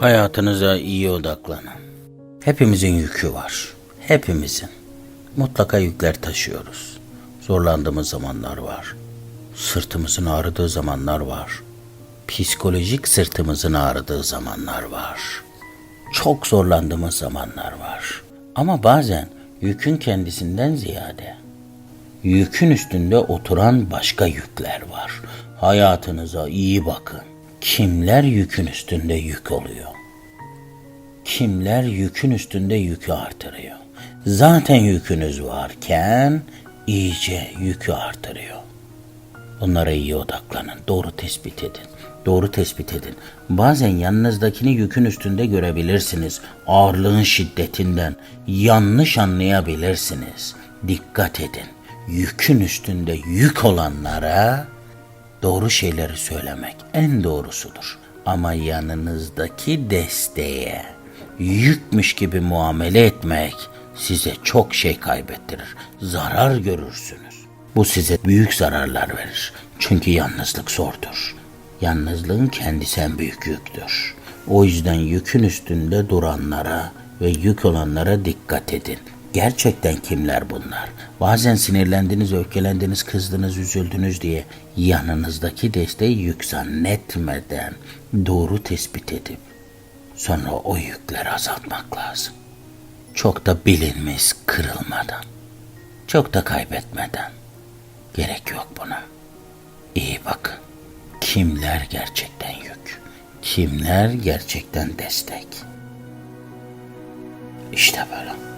Hayatınıza iyi odaklanın. Hepimizin yükü var. Hepimizin. Mutlaka yükler taşıyoruz. Zorlandığımız zamanlar var. Sırtımızın ağrıdığı zamanlar var. Psikolojik sırtımızın ağrıdığı zamanlar var. Çok zorlandığımız zamanlar var. Ama bazen yükün kendisinden ziyade yükün üstünde oturan başka yükler var. Hayatınıza iyi bakın. Kimler yükün üstünde yük oluyor? Kimler yükün üstünde yükü artırıyor? Zaten yükünüz varken iyice yükü artırıyor. Bunlara iyi odaklanın. Doğru tespit edin. Doğru tespit edin. Bazen yanınızdakini yükün üstünde görebilirsiniz. Ağırlığın şiddetinden yanlış anlayabilirsiniz. Dikkat edin. Yükün üstünde yük olanlara doğru şeyleri söylemek en doğrusudur. Ama yanınızdaki desteğe yükmüş gibi muamele etmek size çok şey kaybettirir. Zarar görürsünüz. Bu size büyük zararlar verir. Çünkü yalnızlık zordur. Yalnızlığın kendisi en büyük yüktür. O yüzden yükün üstünde duranlara ve yük olanlara dikkat edin. Gerçekten kimler bunlar? Bazen sinirlendiniz, öfkelendiniz, kızdınız, üzüldünüz diye yanınızdaki desteği yük zannetmeden doğru tespit edip sonra o yükleri azaltmak lazım. Çok da bilinmez kırılmadan, çok da kaybetmeden. Gerek yok buna. İyi bakın. Kimler gerçekten yük? Kimler gerçekten destek? İşte böyle.